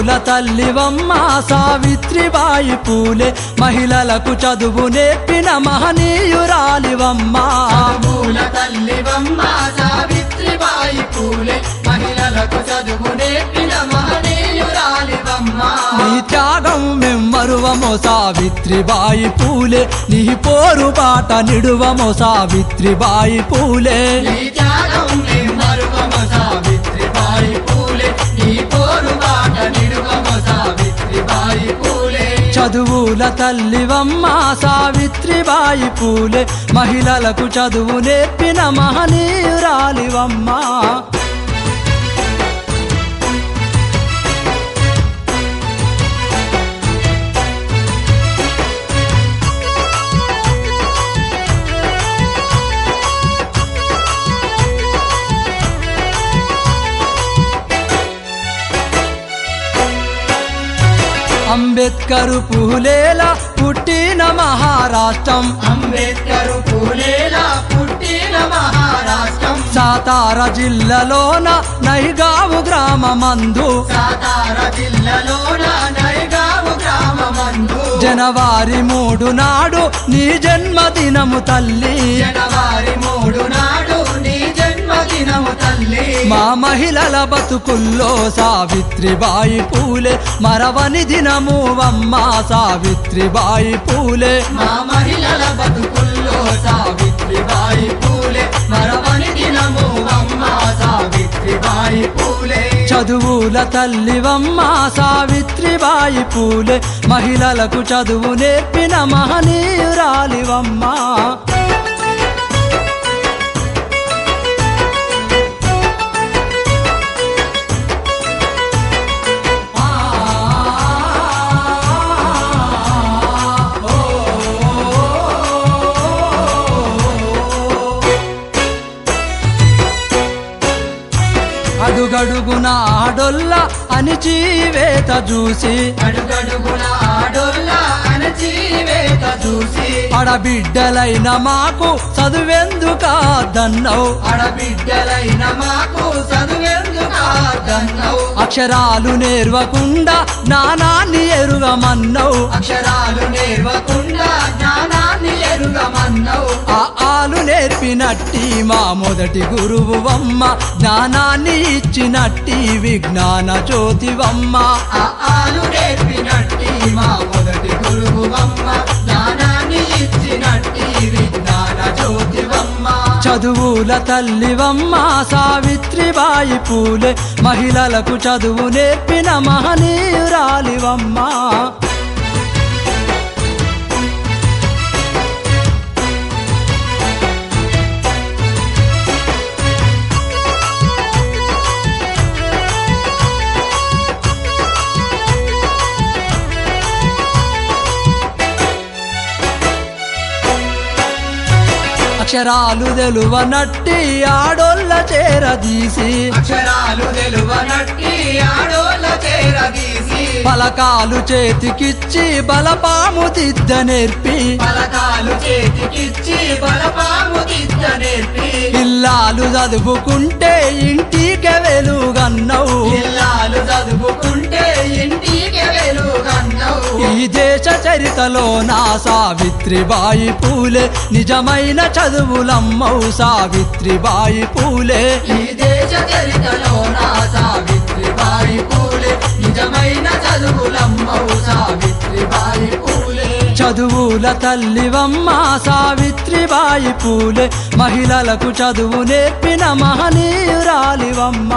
చదువుల తల్లివమ్మ సావిత్రిబాయి పూలే. మహిళలకు చదువు నేర్పిన మహనీయురాలివమ్మ. పూల తల్లివమ్మ సావిత్రిబాయి పూలే. మహిళలకు చదువు నేర్పిన మహనీయురాలివమ్మ. నీ త్యాగం మెమ్మరువమో సావిత్రిబాయి పూలే. నీ పోరు బాట నిడువమో సావిత్రిబాయి పూలే. నీ త్యాగం నీ మరువమ సావిత్రిబాయి పూలే. నీ చదువుల తల్లివమ్మ సావిత్రిబాయి పూలే. మహిళలకు చదువు నేర్పిన మహనీయురాలివమ్మ. అంబేద్కరు పూలేలా పుట్టిన మహారాష్ట్రం. అంబేద్కరు పూలేలా పుట్టిన మహారాష్ట్రం. సాతార జిల్లాలోన నైగావు గ్రామమందు. సాతార జిల్లాలోన నైగావు గ్రామమందు. జనవరి మూడు నాడు నీ జన్మదినము తల్లి. జనవరి మూడు నాడు మా మహిళల బతుకుల్లో సావిత్రిబాయి పూలే. మరవని దినము అమ్మ సావిత్రిబాయి పూలే. మా మహిళల బతుకుల్లో సావిత్రిబాయి పూలే. మరవని దినము అమ్మ సావిత్రిబాయి పూలే. చదువుల తల్లివమ్మ సావిత్రిబాయి పూలే. మహిళలకు చదువు నేర్పిన మహనీయురాలివమ్మ. అడుగడుగున ఆడొల్ల అణిచివేత చూసి. అడుగడుగున ఆడోళ్ళ అణచివేత చూసి. అడబిడ్డలైన మాకు చదువెందుకాదన్నవు ఆడబిడ్డలైన మాకు చదువెందుకాదన్నవు అక్షరాలు నేర్వకుండా జ్ఞానాన్ని ఎరుగమన్నవు. అక్షరాలు నేర్వకుండా నేర్పినట్టి మా మొదటి గురువువమ్మ జ్ఞానాన్ని ఇచ్చినట్టి విజ్ఞాన జ్యోతివమ్మ. ఆలు నేర్పినట్టి మా మొదటి గురువు అమ్మ. జ్ఞానాన్ని ఇచ్చినట్టి విజ్ఞాన జ్యోతివమ్మ. చదువుల తల్లివమ్మ సావిత్రిబాయి పూలే. మహిళలకు చదువు నేర్పిన మహనీయురాలివమ్మ. అక్షరాలు తెలువనట్టి ఆడోళ్ళ చేరదీసి అక్షరాలు తెలువనట్టి ఆడోళ్ళ చేరదీసి పలకాలు చేతికిచ్చి బలపాము దిద్ద నేర్పి. పలకాలు చేతికిచ్చి బలపాము దిద్ద నేర్పి. ఇల్లాలు చదువుకుంటే ఇంటికి వెలుగన్నవు. చరితలో నా సావిత్రిబాయి పూలే. నిజమైన చదువులమ్మవు సావిత్రిబాయి పూలే. ఈ దేశ చరితలో నా సావిత్రిబాయి పూలే. నిజమైన చదువులమ్మవు సావిత్రిబాయి పూలే. చదువుల తల్లివమ్మ సావిత్రిబాయి పూలే. మహిళలకు చదువు నేర్పిన మహనీయురాలివమ్మ.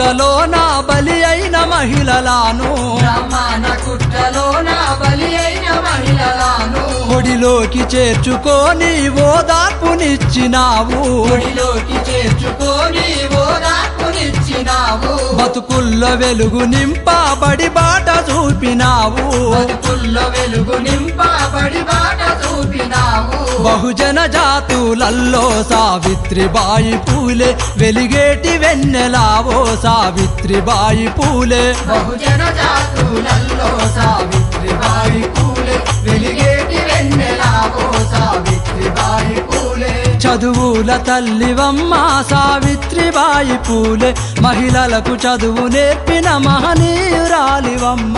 కుట్రలో నా బలి అయిన మహిళలాను. బ్రహ్మాన కుట్రలో నా బలి అయిన మహిళలాను. ఒడిలోకి చేర్చుకొని ఓదార్పునిచ్చినావు ఒడిలోకి చేర్చుకొని ఓదార్పునిచ్చినావు బతుకుల్లో వెలుగు నింపబడి బాట చూపినావు. బతుకుల్లో వెలుగు నింపబడి బాట బహుజన జాతులల్లో సావిత్రిబాయి పూలే. వెలిగేటి వెన్నెలావో సావిత్రిబాయి పూలే. బహుజన జాతులలో సావిత్రిబాయి పూలే. వెలిగేటి వెన్నెలాగో సావిత్రిబాయి పూలే. చదువుల తల్లివమ్మ సావిత్రిబాయి పూలే. మహిళలకు చదువు నేర్పిన మహనీయురాలివమ్మ.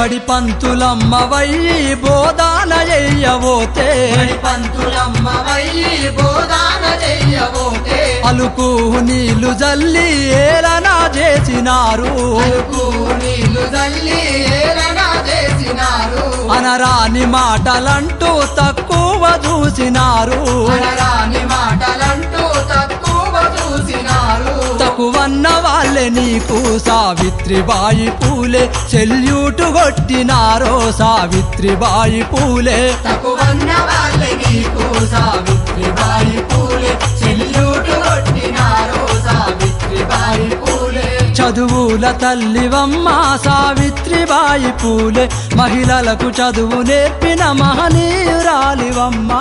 బడి పంతులమ్మ వయ్యి బోధాన చెయ్యవోతే బడి పంతులమ్మ వయ్యి బోధాన చెయ్యబోతే? అలుకు నీళ్ళు జల్లి ఏలనా చేసినారు? అలుకు నీళ్ళు తల్లి ఏలన చేసినారు? అనరాని మాటలంటూ తక్కువ చూసినారు. అనరాని మాటలంటూ తక్కువ చూసినారు. తక్కువన్న వాళ్ళే నీకు సావిత్రిబాయి పూలే. సెల్యూటు కొట్టినారో సావిత్రిబాయి పూలే. తక్కువన్న వాళ్ళే నీకు సావిత్రిబాయి పూలే. చెల్లుటు కొట్టినారు సావిత్రిబాయి పూలే. చదువుల తల్లివమ్మ సావిత్రిబాయి పూలే. మహిళలకు చదువు నేర్పిన మహనీయురాలివమ్మ.